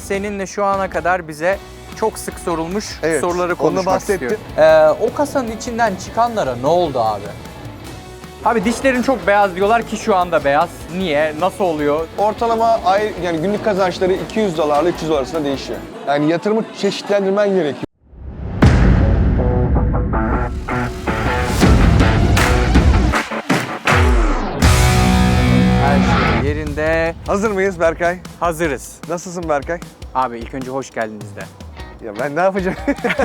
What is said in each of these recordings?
Seninle şu ana kadar bize çok sık sorulmuş Evet, soruları onu konuşmak bahsettim. istiyorum. Ee, o kasanın içinden çıkanlara ne oldu abi? Abi dişlerin çok beyaz diyorlar ki şu anda beyaz. Niye? Nasıl oluyor? Ortalama ay yani günlük kazançları 200 dolarla 300 dolar arasında değişiyor. Yani yatırımı çeşitlendirmen gerekiyor. Hazır mıyız Berkay? Hazırız. Nasılsın Berkay? Abi ilk önce hoş geldiniz de. Ya ben ne yapacağım?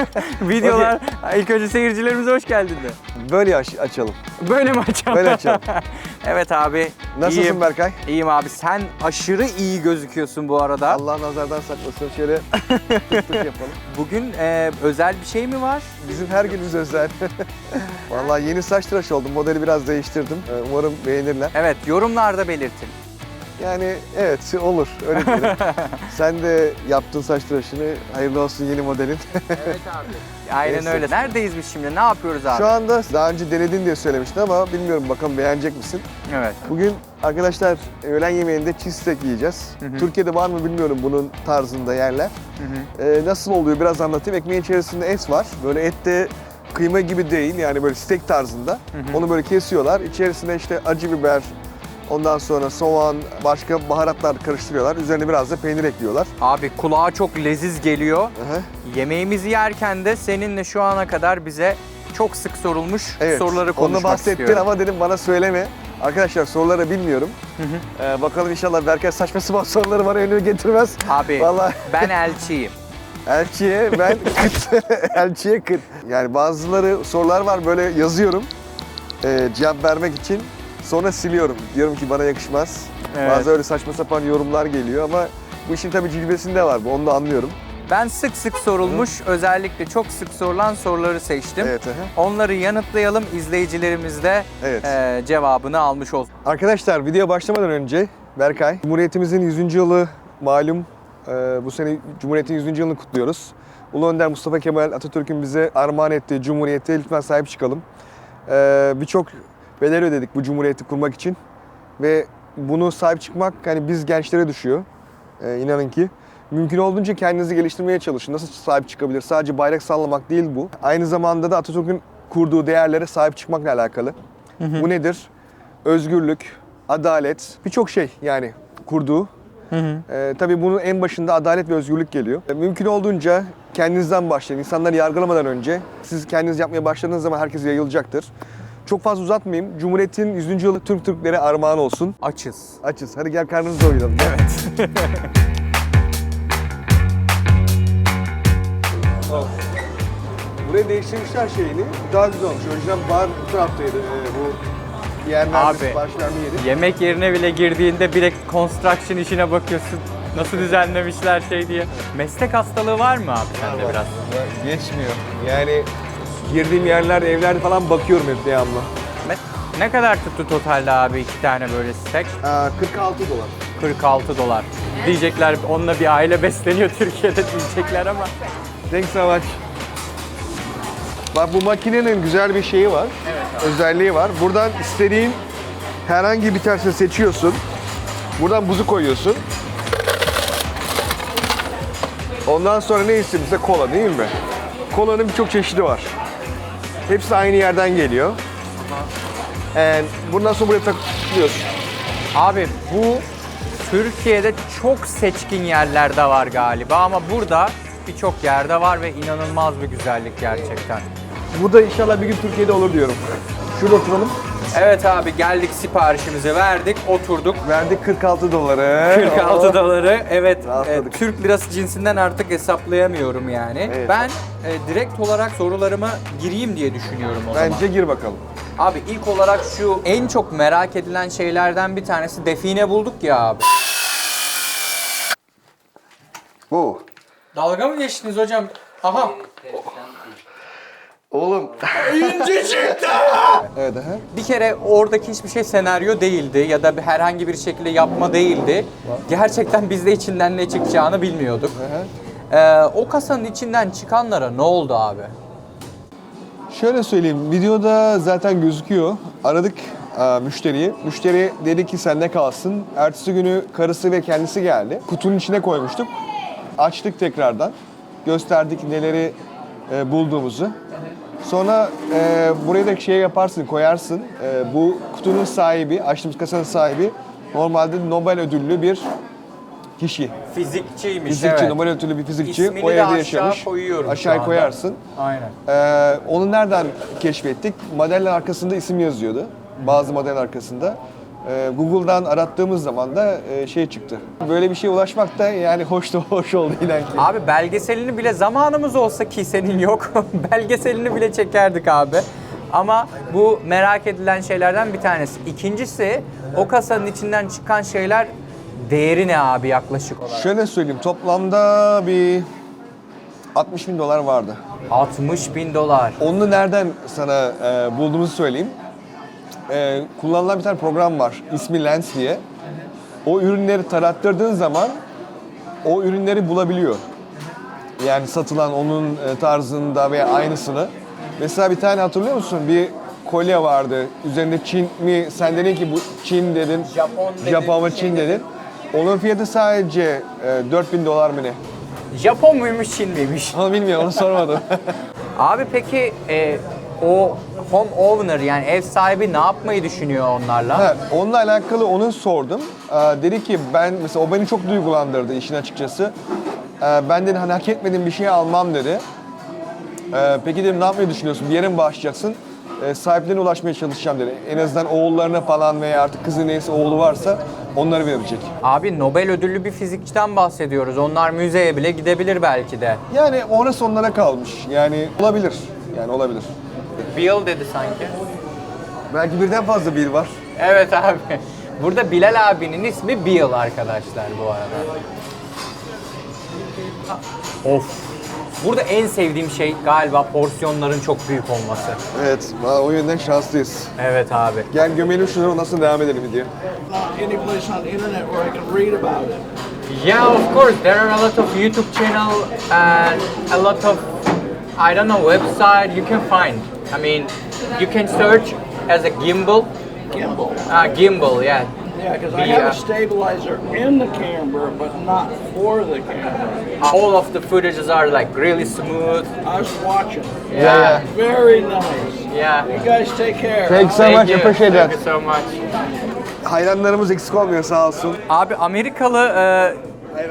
Videolar, ilk önce seyircilerimize hoş geldin de. Böyle aç- açalım. Böyle mi açalım? Böyle açalım. evet abi. Nasılsın iyiyim. Berkay? İyiyim abi. Sen aşırı iyi gözüküyorsun bu arada. Allah nazardan saklasın. Şöyle tık tık yapalım. Bugün e, özel bir şey mi var? Bizim her günümüz özel. Vallahi yeni saç tıraş oldum. Modeli biraz değiştirdim. Ee, Umarım beğenirler. Evet, yorumlarda belirtin. Yani evet olur. Öyle diyelim. Sen de yaptın saç tıraşını. Hayırlı olsun yeni modelin. Evet abi. Aynen Neyse. öyle. Neredeyiz biz şimdi? Ne yapıyoruz abi? Şu anda daha önce denedin diye söylemiştin ama bilmiyorum bakalım beğenecek misin? Evet. Bugün arkadaşlar öğlen yemeğinde cheesesteak yiyeceğiz. Hı hı. Türkiye'de var mı bilmiyorum bunun tarzında yerler. Hı hı. Ee, nasıl oluyor biraz anlatayım. Ekmeğin içerisinde et var. Böyle et de kıyma gibi değil yani böyle steak tarzında. hı. Onu böyle kesiyorlar. İçerisine işte acı biber, ondan sonra soğan, başka baharatlar karıştırıyorlar. Üzerine biraz da peynir ekliyorlar. Abi kulağa çok leziz geliyor. Aha. Yemeğimizi yerken de seninle şu ana kadar bize çok sık sorulmuş Evet. soruları Onu konuşmak bahsettin istiyorum. ama dedim bana söyleme. Arkadaşlar soruları bilmiyorum. Hı hı. Ee, bakalım inşallah Berkay saçma sapan soruları bana önüne getirmez. Abi Vallahi ben elçiyim. elçiye ben kıt. elçiye kıt. Yani bazıları sorular var böyle yazıyorum. Ee, cevap vermek için. Sonra siliyorum. Diyorum ki bana yakışmaz. Evet. Bazı öyle saçma sapan yorumlar geliyor ama bu işin tabii cilvesinde var bu. Onu da anlıyorum. Ben sık sık sorulmuş, özellikle çok sık sorulan soruları seçtim. Evet. aha. Onları yanıtlayalım, izleyicilerimiz de Evet. e, cevabını almış olsun. Arkadaşlar video başlamadan önce Berkay, Cumhuriyetimizin 100. yılı malum. Ee, bu sene Cumhuriyet'in 100. yılını kutluyoruz. Ulu Önder Mustafa Kemal Atatürk'ün bize armağan ettiği Cumhuriyet'e lütfen sahip çıkalım. Ee, Birçok bedel ödedik bu Cumhuriyet'i kurmak için. Ve bunu sahip çıkmak hani biz gençlere düşüyor. Ee, inanın ki. Mümkün olduğunca kendinizi geliştirmeye çalışın. Nasıl sahip çıkabilir? Sadece bayrak sallamak değil bu. Aynı zamanda da Atatürk'ün kurduğu değerlere sahip çıkmakla alakalı. Bu nedir? Özgürlük, adalet, birçok şey yani kurduğu. Ee, tabii bunun en başında adalet ve özgürlük geliyor. Ee, mümkün olduğunca kendinizden başlayın. İnsanları yargılamadan önce siz kendiniz yapmaya başladığınız zaman herkes yayılacaktır. Çok fazla uzatmayayım. Cumhuriyet'in 100. yılı tüm Türklere armağan olsun. Açız. Açız. Hadi gel karnınızı doyuralım. Evet. Burayı değiştirmişler şeyini. Daha güzel olmuş. Önceden bar bu taraftaydı. Ee, bu Abi. sipariş verme yeri. Yemek yerine bile girdiğinde direkt construction işine bakıyorsun. Nasıl düzenlemişler şey diye. Meslek hastalığı var mı abi sende biraz? Geçmiyor. Yani girdiğim yerler, evlerde falan bakıyorum hep devamlı. Ne kadar tuttu totalde abi iki tane böyle steak? Aa, 46 dolar. 46 dolar. Diyecekler onunla bir aile besleniyor Türkiye'de diyecekler ama. Thanks so much. Bak bu makinenin güzel bir şeyi var. Özelliği var. Buradan istediğin herhangi bir tanesini seçiyorsun. Buradan buzu koyuyorsun. Ondan sonra ne istiyorsun? Mesela kola değil mi? Kolanın birçok çeşidi var. Hepsi aynı yerden geliyor. And bundan sonra buraya takıyorsun. Abi bu Türkiye'de çok seçkin yerlerde var galiba ama burada birçok yerde var ve inanılmaz bir güzellik gerçekten. Bu da inşallah bir gün Türkiye'de olur diyorum. Şurada oturalım. Evet abi geldik siparişimizi verdik oturduk. Verdik 46 doları. 46 doları. Evet, Rahatladık. e, Türk lirası cinsinden artık hesaplayamıyorum yani. Evet. Ben e, direkt olarak sorularıma gireyim diye düşünüyorum o zaman. Bence gir bakalım. Abi ilk olarak şu en çok merak edilen şeylerden bir tanesi define bulduk ya abi. Bu. Dalga mı geçtiniz hocam? Aha. Oğlum. evet aha. Bir kere oradaki hiçbir şey senaryo değildi ya da bir herhangi bir şekilde yapma değildi. Gerçekten biz de içinden ne çıkacağını bilmiyorduk. Ee, o kasanın içinden çıkanlara ne oldu abi? Şöyle söyleyeyim. Videoda zaten gözüküyor. Aradık e, müşteriyi. Müşteri dedi ki sende kalsın. Ertesi günü karısı ve kendisi geldi. Kutunun içine koymuştuk. Açtık tekrardan. Gösterdik neleri e, bulduğumuzu. Sonra e, buraya da şey yaparsın, koyarsın. E, bu kutunun sahibi, açtığımız kasanın sahibi normalde Nobel ödüllü bir kişi. Fizikçiymiş Fizikçi, evet. Nobel ödüllü bir fizikçi. İsmini o de evde aşağı yaşamış. koyuyorum şu Aşağıya anda. koyarsın. Aynen. Ee, onu nereden keşfettik? Modelin arkasında isim yazıyordu. Bazı modelin arkasında. Ee, Google'dan arattığımız zaman da e, şey çıktı. Böyle bir şeye ulaşmak da yani hoş da hoş oldu inan ki. Abi belgeselini bile zamanımız olsa ki senin yok. belgeselini bile çekerdik abi. Ama bu merak edilen şeylerden bir tanesi. İkincisi o kasanın içinden çıkan şeyler değeri ne abi yaklaşık olarak? Şöyle söyleyeyim toplamda bir 60 bin dolar vardı. 60 bin dolar. Onu nereden sana e, bulduğumuzu söyleyeyim. E, kullanılan bir tane program var. İsmi Lens diye. O ürünleri tarattırdığın zaman o ürünleri bulabiliyor. Yani satılan onun e, tarzında veya aynısını. Mesela bir tane hatırlıyor musun? Bir kolye vardı. Üzerinde Çin mi? Sen dedin ki bu Çin dedin. Japon dedin, Japon ve Çin dedin. Onun fiyatı sadece e, 4000 dolar mı ne? Japon muymuş Çin miymiş? Onu bilmiyorum, onu sormadım. Abi peki e, o home owner yani ev sahibi ne yapmayı düşünüyor onlarla? Ha, onunla alakalı onu sordum. Ee, dedi ki ben mesela o beni çok duygulandırdı işin açıkçası. Ee, ben dedi hani hak etmediğim bir şey almam dedi. Ee, peki dedim ne yapmayı düşünüyorsun? Bir yere mi bağışlayacaksın? Ee, sahiplerine ulaşmaya çalışacağım dedi. En azından oğullarına falan veya artık kızı neyse oğlu varsa onları verecek. Abi Nobel ödüllü bir fizikçiden bahsediyoruz. Onlar müzeye bile gidebilir belki de. Yani orası onlara kalmış. Yani olabilir. Yani olabilir. Bill dedi sanki. Belki birden fazla bir var. Evet abi. Burada Bilal abinin ismi Bill arkadaşlar bu arada. Of. Burada en sevdiğim şey galiba porsiyonların çok büyük olması. Evet, o yönden şanslıyız. Evet abi. Gel gömelim şunları nasıl devam edelim it. Yeah, of course. There are a lot of YouTube channel and a lot of I don't know website you can find. I mean, you can search as a gimbal. Gimbal. Uh, gimbal, yeah. Yeah, because I The, have uh, a stabilizer in the camera, but not for the camera. All of the footages are like really smooth. I was watching. Yeah. Very nice. Yeah. You guys take care. Thanks so Thank much, you. appreciate Thank that. you so much. Hayranlarımız eksik olmuyor sağ olsun. Abi Amerikalı e,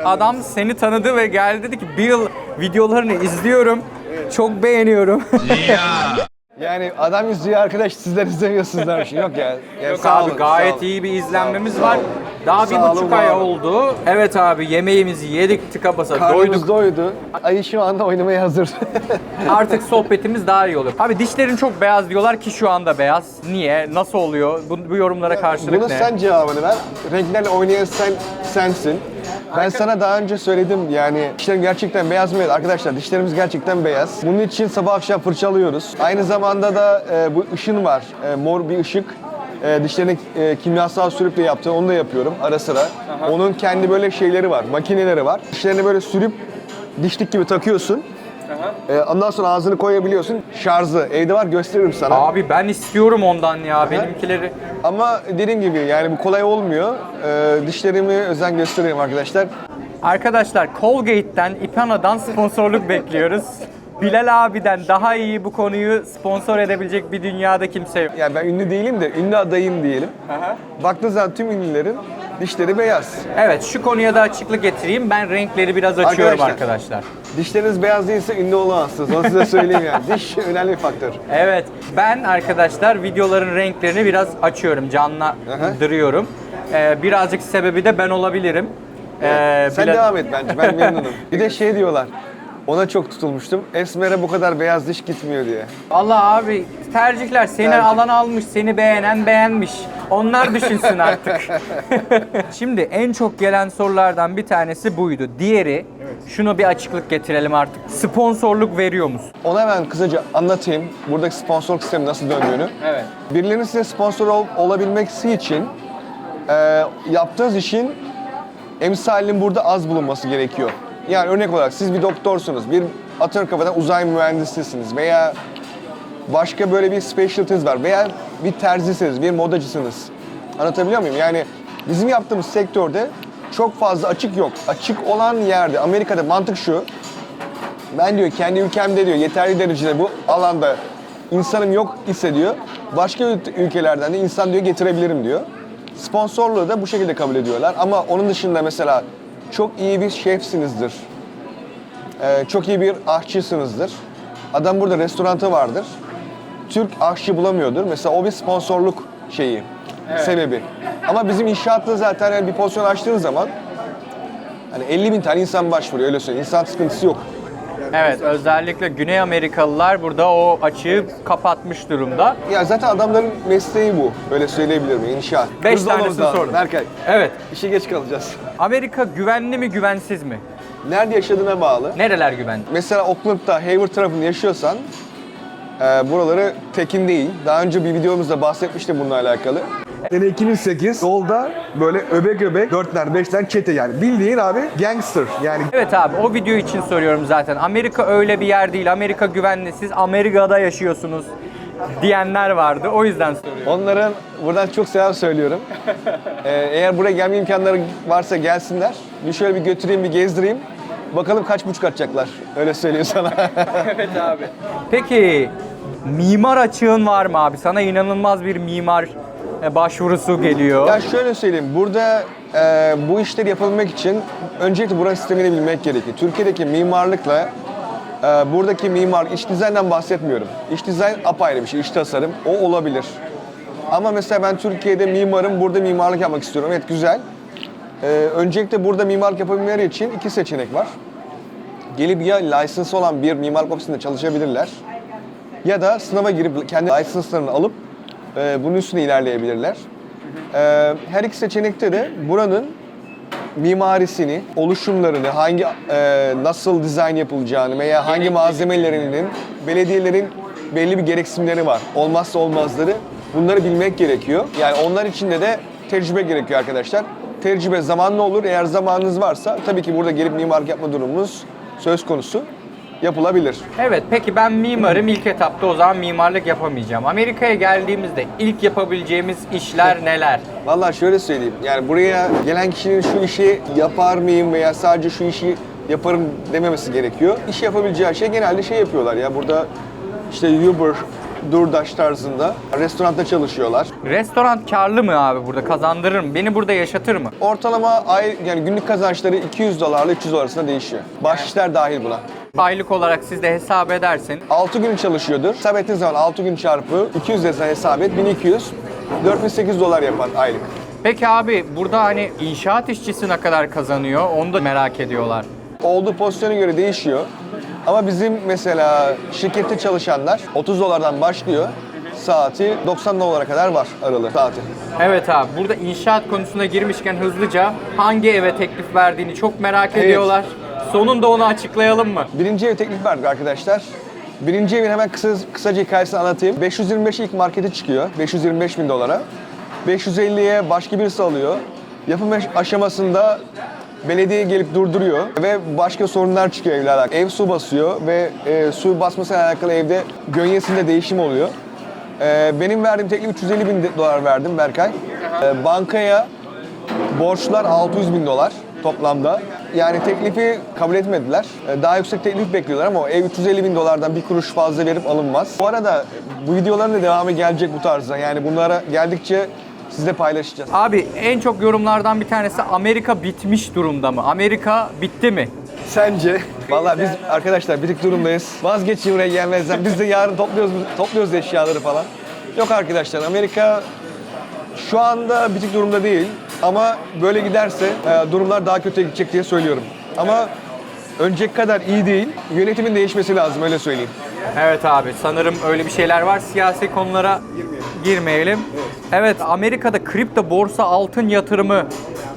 adam seni tanıdı ve geldi dedi ki Bill videolarını izliyorum. Çok beğeniyorum. Yani adam izliyor arkadaş sizler izlemiyorsunuz demiş. Yok ya. Yani Yok sağ abi olun, sağ gayet olun. iyi bir izlenmemiz var. Daha bir Sağ olun, buçuk var ay olun. oldu. Evet abi yemeğimizi yedik tıka basa Karnımız doyduk. doydu. Ayı şu anda oynamaya hazır. Artık sohbetimiz daha iyi olur. Abi dişlerin çok beyaz diyorlar ki şu anda beyaz. Niye? Nasıl oluyor? Bu, bu yorumlara karşılık Bunu ne? sen cevabını ver. Renklerle oynayan sen sensin. Ben sana daha önce söyledim yani dişlerim gerçekten beyaz mı? Evet arkadaşlar dişlerimiz gerçekten beyaz. Bunun için sabah akşam fırçalıyoruz. Aynı zamanda da e, bu ışın var. E, mor bir ışık. E, dişlerine e, kimyasal sürüp de yaptı. Onu da yapıyorum ara sıra. Onun kendi böyle şeyleri var. Makineleri var. Dişlerine böyle sürüp dişlik gibi takıyorsun. E, ondan sonra ağzını koyabiliyorsun. Şarjı evde var gösteririm sana. Abi ben istiyorum ondan ya benimkileri. Ama dediğim gibi yani bu kolay olmuyor. Ee, dişlerimi özen gösteriyorum arkadaşlar. Arkadaşlar Colgate'den, Ipana'dan sponsorluk bekliyoruz. Bilal abiden daha iyi bu konuyu sponsor edebilecek bir dünyada kimse yok. Yani ben ünlü değilim de ünlü adayım diyelim. Baktığınız zaman tüm ünlülerin dişleri beyaz. Evet şu konuya da açıklık getireyim. Ben renkleri biraz açıyorum Arkadaşlar. arkadaşlar. Dişleriniz beyaz değilse ünlü olamazsınız. Onu size söyleyeyim yani. Diş önemli bir faktör. Evet ben arkadaşlar videoların renklerini biraz açıyorum, canlandırıyorum. Ee, birazcık sebebi de ben olabilirim. Ee, Sen Bilal- devam et bence. Ben memnunum. Bir de şey diyorlar. Ona çok tutulmuştum. Esmer'e bu kadar beyaz diş gitmiyor diye. Allah abi tercihler seni Tercih. alan almış, seni beğenen beğenmiş. Onlar düşünsün artık. Şimdi en çok gelen sorulardan bir tanesi buydu. Diğeri, şunu bir açıklık getirelim artık. Sponsorluk veriyor musun? Ona ben kısaca anlatayım. Buradaki sponsorluk sistemi nasıl döndüğünü. Evet. Birilerinin size sponsor ol, olabilmesi için e, yaptığınız işin emsalinin burada az bulunması gerekiyor. Yani örnek olarak siz bir doktorsunuz, bir atıyorum kafadan uzay mühendisisiniz veya başka böyle bir specialty'niz var veya bir terzisiniz, bir modacısınız. Anlatabiliyor muyum? Yani bizim yaptığımız sektörde çok fazla açık yok. Açık olan yerde Amerika'da mantık şu. Ben diyor kendi ülkemde diyor yeterli derecede bu alanda insanım yok ise diyor. Başka ül- ülkelerden de insan diyor getirebilirim diyor. Sponsorluğu da bu şekilde kabul ediyorlar. Ama onun dışında mesela çok iyi bir şefsinizdir. Ee, çok iyi bir aşçısınızdır. Adam burada restorantı vardır. Türk aşçı bulamıyordur. Mesela o bir sponsorluk şeyi, sebebi. Ama bizim inşaatta zaten yani bir pozisyon açtığın zaman hani 50 bin tane insan başvuruyor öyle söyleyeyim. İnsan sıkıntısı yok. Evet, özellikle Güney Amerikalılar burada o açığı kapatmış durumda. Ya zaten adamların mesleği bu. Öyle söyleyebilirim inşaat. Beş Hızlı olmamız tanesini lazım. sordum. Berkay, Evet, işe geç kalacağız. Amerika güvenli mi, güvensiz mi? Nerede yaşadığına bağlı. Nereler güvenli? Mesela Oakland'da, Hayward tarafında yaşıyorsan e, buraları tekin değil. Daha önce bir videomuzda bahsetmiştim bununla alakalı. Sene 2008 yolda böyle öbek öbek dörtler beşler çete yani. Bildiğin abi gangster yani. Evet abi, o video için soruyorum zaten. Amerika öyle bir yer değil, Amerika güvenli. Siz Amerika'da yaşıyorsunuz diyenler vardı. O yüzden soruyorum. Onların buradan çok selam söylüyorum. E, eğer buraya gelme imkanları varsa gelsinler. Bir şöyle bir götüreyim bir gezdireyim. Bakalım kaç buçuk atacaklar. Öyle söyleyeyim sana. Evet abi. Peki, mimar açığın var mı abi? Sana inanılmaz bir mimar başvurusu geliyor. Ya şöyle söyleyeyim, burada e, bu işleri yapabilmek için öncelikle buranın sistemini bilmek gerekiyor. Türkiye'deki mimarlıkla e, buradaki mimar, iç dizayndan bahsetmiyorum. İç dizayn apayrı bir şey, iç tasarım. O olabilir. Ama mesela ben Türkiye'de mimarım, burada mimarlık yapmak istiyorum. Evet güzel. E, öncelikle burada mimarlık yapabilmeleri için iki seçenek var. Gelip ya lisansı olan bir mimarlık ofisinde çalışabilirler ya da sınava girip kendi lisanslarını alıp e, bunun üstüne ilerleyebilirler. E, her iki seçenekte de buranın mimarisini, oluşumlarını, hangi e, nasıl dizayn yapılacağını veya hangi malzemelerinin belediyelerin belli bir gereksinimleri var. Olmazsa olmazları. Bunları bilmek gerekiyor. Yani onlar için de tecrübe gerekiyor arkadaşlar. Tecrübe zamanla olur. Eğer zamanınız varsa tabii ki burada gelip mimarlık yapma durumunuz söz konusu yapılabilir. Evet, peki ben mimarım. İlk etapta o zaman mimarlık yapamayacağım. Amerika'ya geldiğimizde ilk yapabileceğimiz işler neler? Vallahi şöyle söyleyeyim. Yani buraya gelen kişinin şu işi yapar mıyım veya sadece şu işi yaparım dememesi gerekiyor. İş yapabileceği şey genelde şey yapıyorlar ya burada işte Uber, DoorDash tarzında restoranda çalışıyorlar. Restoran karlı mı abi burada? Kazandırır mı? Beni burada yaşatır mı? Ortalama ay yani günlük kazançları 200 dolarla 300 dolar arasında değişiyor. Bahşişler dahil buna. Aylık olarak siz de hesap edersin. 6 gün çalışıyordur. Hesap ettiğin zaman 6 gün çarpı 200 desen hesap et 1200 4800 dolar yapar aylık. Peki abi burada hani inşaat işçisi ne kadar kazanıyor? Onu da merak ediyorlar. olduğu pozisyona göre değişiyor. Ama bizim mesela şirkette çalışanlar 30 dolardan başlıyor. Saati 90 dolara kadar var aralığı saati. Evet abi burada inşaat konusuna girmişken hızlıca hangi eve teklif verdiğini çok merak Evet. ediyorlar. Sonunda onu açıklayalım mı? Birinci ev teklif verdik arkadaşlar. Birinci evin hemen kısa, kısaca hikayesini anlatayım. 525 ilk markete çıkıyor. 525 bin dolara. 550'ye başka birisi alıyor. Yapım aş- aşamasında belediye gelip durduruyor ve başka sorunlar çıkıyor evle. Ev su basıyor ve e, su basmasıyla alakalı evde gönyesinde değişim oluyor. E, benim verdiğim teklif 350 bin dolar verdim Berkay. E, bankaya Borçlar 600 bin dolar toplamda. Yani teklifi kabul etmediler. Ee, Daha yüksek teklif bekliyorlar ama ev 350 bin dolardan bir kuruş fazla verip alınmaz. Bu arada bu videoların da devamı gelecek bu tarzda. Yani bunlara geldikçe sizle paylaşacağız. Abi en çok yorumlardan bir tanesi Amerika bitmiş durumda mı? Amerika bitti mi? Sence? Vallahi biz arkadaşlar bitik durumdayız. Vazgeçin buraya gelmezden. Biz de yarın topluyoruz topluyoruz eşyaları falan. Yok arkadaşlar Amerika şu anda bitik durumda değil ama böyle giderse e, durumlar daha kötüye gidecek diye söylüyorum. Ama önceki kadar iyi değil. Yönetimin değişmesi lazım öyle söyleyeyim. Evet abi sanırım öyle bir şeyler var. Siyasi konulara girmeyelim. Evet Amerika'da kripto borsa altın yatırımı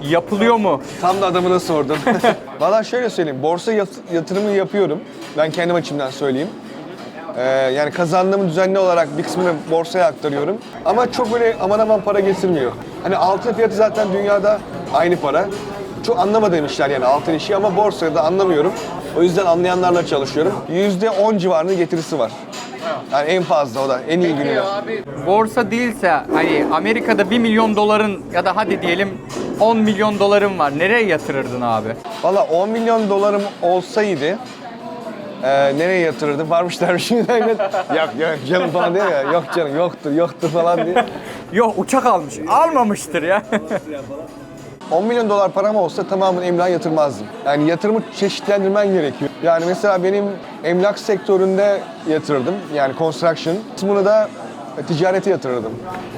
yapılıyor mu? Tam da adamına sordun. Valla şöyle söyleyeyim. Borsa yat- yatırımı yapıyorum. Ben kendim açımdan söyleyeyim. Ee, yani kazandığımı düzenli olarak bir kısmını borsaya aktarıyorum. Ama çok böyle aman aman para getirmiyor. Hani altın fiyatı zaten dünyada aynı para. Çok anlamadığım işler yani altın işi ama borsada anlamıyorum. O yüzden anlayanlarla çalışıyorum. %10 civarında getirisi var. Yani en fazla o da en iyi günü. Borsa değilse hani Amerika'da 1 milyon doların ya da hadi diyelim 10 milyon dolarım var. Nereye yatırırdın abi? Valla 10 milyon dolarım olsaydı e, nereye yatırırdım? Varmış dermişim. yok yok canım falan diyor ya. Yok canım yoktur yoktur falan diye. Yok uçak almış. Almamıştır ya. 10 milyon dolar param olsa tamamını emlağa yatırmazdım. Yani yatırımı çeşitlendirmen gerekiyor. Yani mesela benim emlak sektöründe yatırırdım. Yani construction. Kısmını da ticarete yatırırdım.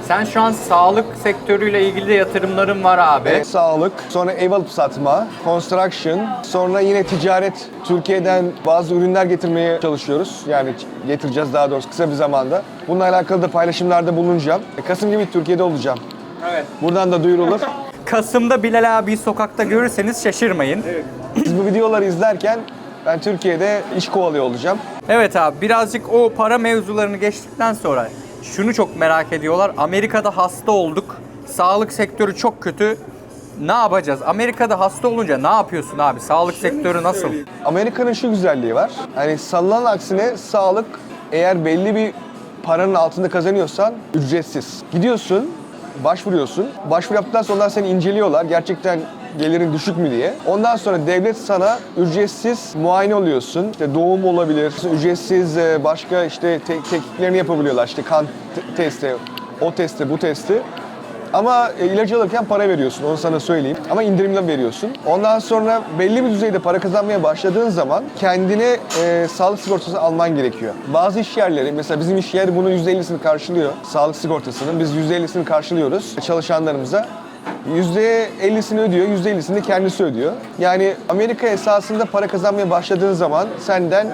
Sen şu an sağlık sektörüyle ilgili de yatırımların var abi. E, sağlık, sonra ev alıp satma, construction, sonra yine ticaret. Türkiye'den bazı ürünler getirmeye çalışıyoruz. Yani getireceğiz daha doğrusu kısa bir zamanda. Bununla alakalı da paylaşımlarda bulunacağım. E, Kasım gibi Türkiye'de olacağım. Evet. Buradan da duyurulur. Kasım'da Bilal abi sokakta görürseniz şaşırmayın. Evet. Siz bu videoları izlerken ben Türkiye'de iş kovalıyor olacağım. abi birazcık o para mevzularını geçtikten sonra şunu çok merak ediyorlar. Amerika'da hasta olduk. Sağlık sektörü çok kötü. Ne yapacağız? Amerika'da hasta olunca ne yapıyorsun abi? Sağlık sektörü nasıl? Amerika'nın şu güzelliği var. Hani sanılan aksine sağlık eğer belli bir paranın altında kazanıyorsan ücretsiz. Gidiyorsun, başvuruyorsun. Başvuru yaptıktan sonra seni inceliyorlar. Gerçekten gelirin düşük mü diye. Ondan sonra devlet sana ücretsiz muayene oluyorsun. İşte doğum olabilir. Ücretsiz e, başka işte te- tetkiklerini yapabiliyorlar. İşte kan te- testi, o testi, bu testi. Ama ilacı alırken para veriyorsun, onu sana söyleyeyim. Ama indirimle veriyorsun. Ondan sonra belli bir düzeyde para kazanmaya başladığın zaman kendine e, sağlık sigortası alman gerekiyor. Bazı iş yerleri, mesela bizim iş yeri bunun %50'sini karşılıyor. Sağlık sigortasının. Biz %50'sini karşılıyoruz çalışanlarımıza. %50'sini ödüyor, %50'sini de kendisi ödüyor. Yani Amerika esasında para kazanmaya başladığın zaman senden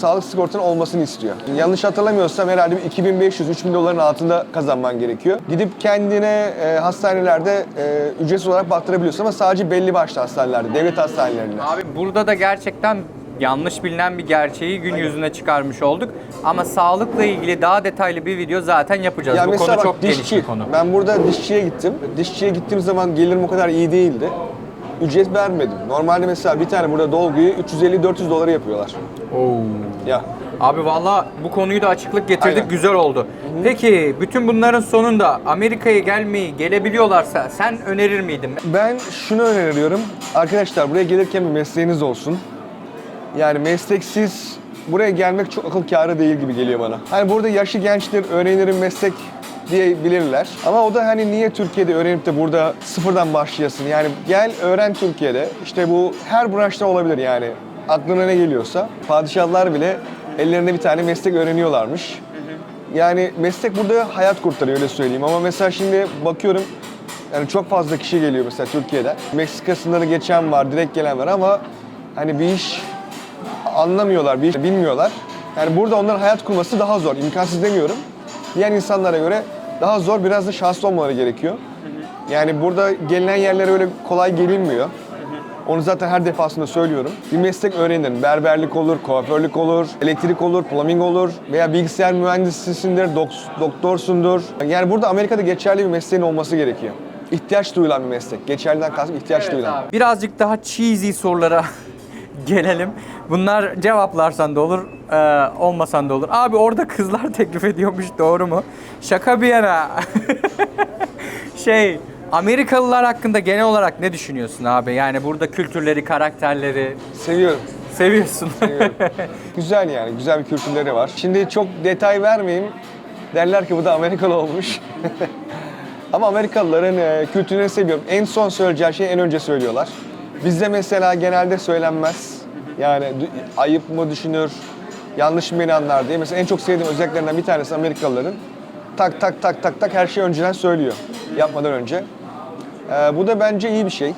sağlık sigortanın olmasını istiyor. Yanlış hatırlamıyorsam herhalde bir 2500-3000 doların altında kazanman gerekiyor. Gidip kendine e, hastanelerde e, ücretsiz olarak baktırabiliyorsun ama sadece belli başlı hastanelerde, devlet hastanelerinde. Abi burada da gerçekten yanlış bilinen bir gerçeği gün yüzüne çıkarmış olduk. Ama sağlıkla ilgili daha detaylı bir video zaten yapacağız. Ya Bu mesela konu bak çok geniş dişçi. bir konu. Ben burada dişçiye gittim. Dişçiye gittiğim zaman gelirim o kadar iyi değildi. Ücret vermedim. Normalde mesela bir tane burada dolguyu 350-400 dolara yapıyorlar. Oo. Ya Abi valla bu konuyu da açıklık getirdik Aynen. güzel oldu. Peki bütün bunların sonunda Amerika'ya gelmeyi gelebiliyorlarsa sen önerir miydin? Ben şunu öneriyorum. Arkadaşlar buraya gelirken bir mesleğiniz olsun. Yani mesleksiz buraya gelmek çok akıl kârı değil gibi geliyor bana. Hani burada yaşı gençtir, öğrenirim meslek diyebilirler. Ama o da hani niye Türkiye'de öğrenip de burada sıfırdan başlayasın? Yani gel öğren Türkiye'de. İşte bu her branşta olabilir yani. Aklına ne geliyorsa. Padişahlar bile ellerinde bir tane meslek öğreniyorlarmış. Yani meslek burada hayat kurtarıyor öyle söyleyeyim. Ama mesela şimdi bakıyorum yani çok fazla kişi geliyor mesela Türkiye'den. Meksika sınırı geçen var, direkt gelen var ama hani bir iş anlamıyorlar, bir iş bilmiyorlar. Yani burada onların hayat kurması daha zor. İmkansız demiyorum. Diğer insanlara göre daha zor, biraz da şanslı olmaları gerekiyor. Yani burada gelinen yerlere öyle kolay gelinmiyor. Onu zaten her defasında söylüyorum. Bir meslek öğrenin. Berberlik olur, kuaförlük olur, elektrik olur, plumbing olur veya bilgisayar mühendisisindir, dok- doktorsundur. Yani burada Amerika'da geçerli bir mesleğin olması gerekiyor. İhtiyaç duyulan bir meslek. Geçerliden kastım ihtiyaç duyulan. Birazcık daha cheesy sorulara gelelim. Bunlar cevaplarsan da olur, e, olmasan da olur. Abi orada kızlar teklif ediyormuş doğru mu? Şaka bir yana. şey, Amerikalılar hakkında genel olarak ne düşünüyorsun abi? Yani burada kültürleri, karakterleri Seviyorum. seviyorsun. seviyorum. güzel yani, güzel bir kültürleri var. Şimdi çok detay vermeyeyim. Derler ki bu da Amerikalı olmuş. Ama Amerikalıların e, kültürünü seviyorum. En son söyleyeceği şeyi en önce söylüyorlar. Bizde mesela genelde söylenmez. Yani dü- ayıp mı düşünür, yanlış mı beni anlar diye. Mesela en çok sevdiğim özelliklerinden bir tanesi Amerikalıların. Tak tak tak tak tak her şeyi önceden söylüyor. Yapmadan önce. E, bu da bence iyi bir şey.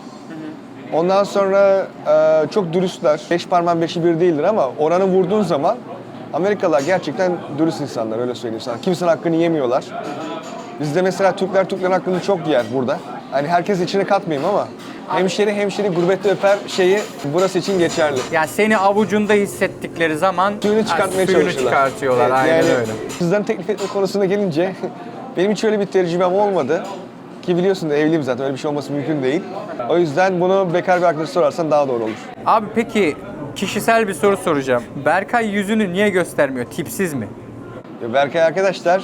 Ondan sonra e, çok dürüstler. Beş parmağın beşi bir değildir ama oranı vurduğun zaman Amerikalılar gerçekten dürüst insanlar öyle söyleyeyim sana. Kimsenin hakkını yemiyorlar. Bizde mesela Türkler Türklerin hakkını çok yer burada. Hani herkes içine katmayayım ama hemşeri hemşeri gurbette öper şeyi burası için geçerli. yani seni avucunda hissettikleri zaman Suyunu çıkartmaya suyunu çalışırlar. çıkartıyorlar. Evet, Aynen yani öyle. Kızların teklif etme konusuna gelince benim hiç öyle bir tecrübem olmadı. Ki biliyorsun da evliyim zaten öyle bir şey olması mümkün değil. O yüzden bunu bekar bir arkadaş sorarsan daha doğru olur. Abi peki kişisel bir soru soracağım. Berkay yüzünü niye göstermiyor? Tipsiz mi? Ya Berkay arkadaşlar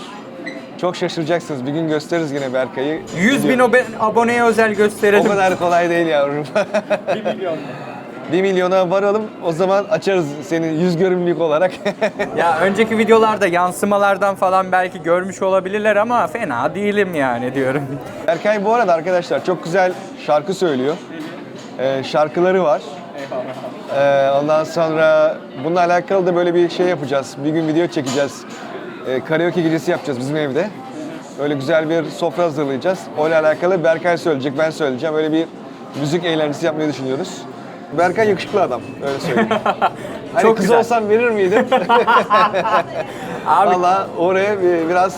Çok şaşıracaksınız. Bir gün gösteririz yine Berkay'ı. 100 bin obe- aboneye özel O gösterelim. kadar kolay değil yavrum. 1 milyon. 1 milyona varalım. O zaman açarız seni yüz görümlük olarak. Ya önceki videolarda yansımalardan falan belki görmüş olabilirler ama fena değilim yani diyorum. Berkay bu arada arkadaşlar çok güzel şarkı söylüyor. Ee, şarkıları var. Ee, ondan sonra bununla alakalı da böyle bir şey yapacağız. Bir gün video çekeceğiz. Ee, karaoke gecesi yapacağız bizim evde. Öyle güzel bir sofra hazırlayacağız. Onunla alakalı Berkay söyleyecek, ben söyleyeceğim. Öyle bir müzik eğlencesi yapmayı düşünüyoruz. Berkay yakışıklı adam, öyle söyleyeyim. hani Çok kız güzel. olsam verir miydim? Abi, Valla oraya bir- biraz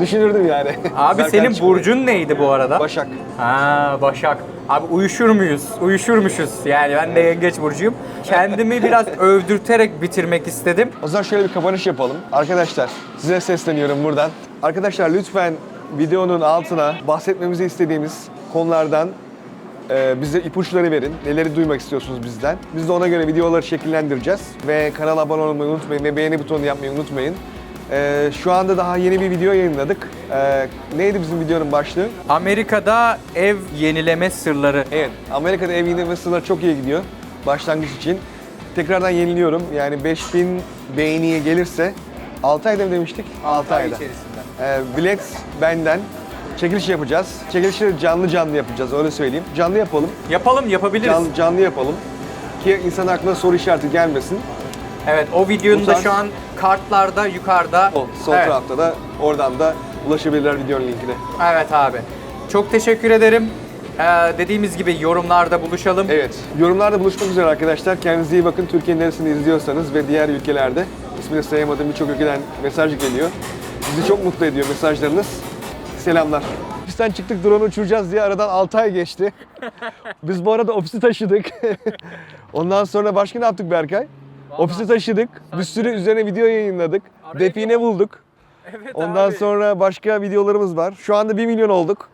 düşünürdüm yani. abi Berkay senin çıkıyor. burcun neydi bu arada? Başak. Ha Başak. Abi uyuşur muyuz? Uyuşurmuşuz. Yani ben de yengeç burcuyum. Kendimi biraz övdürterek bitirmek istedim. O zaman şöyle bir kapanış yapalım. Arkadaşlar size sesleniyorum buradan. Arkadaşlar lütfen videonun altına bahsetmemizi istediğimiz konulardan e, bize ipuçları verin. Neleri duymak istiyorsunuz bizden. Biz de ona göre videoları şekillendireceğiz. Ve kanala abone olmayı unutmayın ve beğeni butonunu yapmayı unutmayın. E, şu anda daha yeni bir video yayınladık. E, neydi bizim videonun başlığı? Amerika'da ev yenileme sırları. Evet, Amerika'da ev yenileme sırları çok iyi gidiyor başlangıç için. Tekrardan yeniliyorum. Yani 5000 beğeniye gelirse 6 ayda mı demiştik? 6 ayda. Ee, bilet benden. Çekiliş yapacağız. Çekilişi canlı canlı yapacağız öyle söyleyeyim. Canlı yapalım. Yapalım, yapabiliriz. Canlı, canlı yapalım. Ki insan aklına soru işareti gelmesin. Evet, o videonun Bu da tarz- şu an kartlarda yukarıda. O sol evet. tarafta da oradan da ulaşabilirler videonun linkine. Evet abi. Çok teşekkür ederim. Ee, dediğimiz gibi yorumlarda buluşalım. Evet. Yorumlarda buluşmak üzere arkadaşlar. Kendinize iyi bakın. Türkiye'nin neresinde izliyorsanız ve diğer ülkelerde ismini sayamadığım birçok ülkeden mesaj geliyor. Bizi çok mutlu ediyor mesajlarınız. Selamlar. Ofisten çıktık drone uçuracağız diye aradan 6 ay geçti. Biz bu arada ofisi taşıdık. Ondan sonra başka ne yaptık Berkay? Ofisi taşıdık. Bir sürü üzerine video yayınladık. Define bulduk. Evet Ondan abi. sonra başka videolarımız var. Şu anda 1 milyon olduk.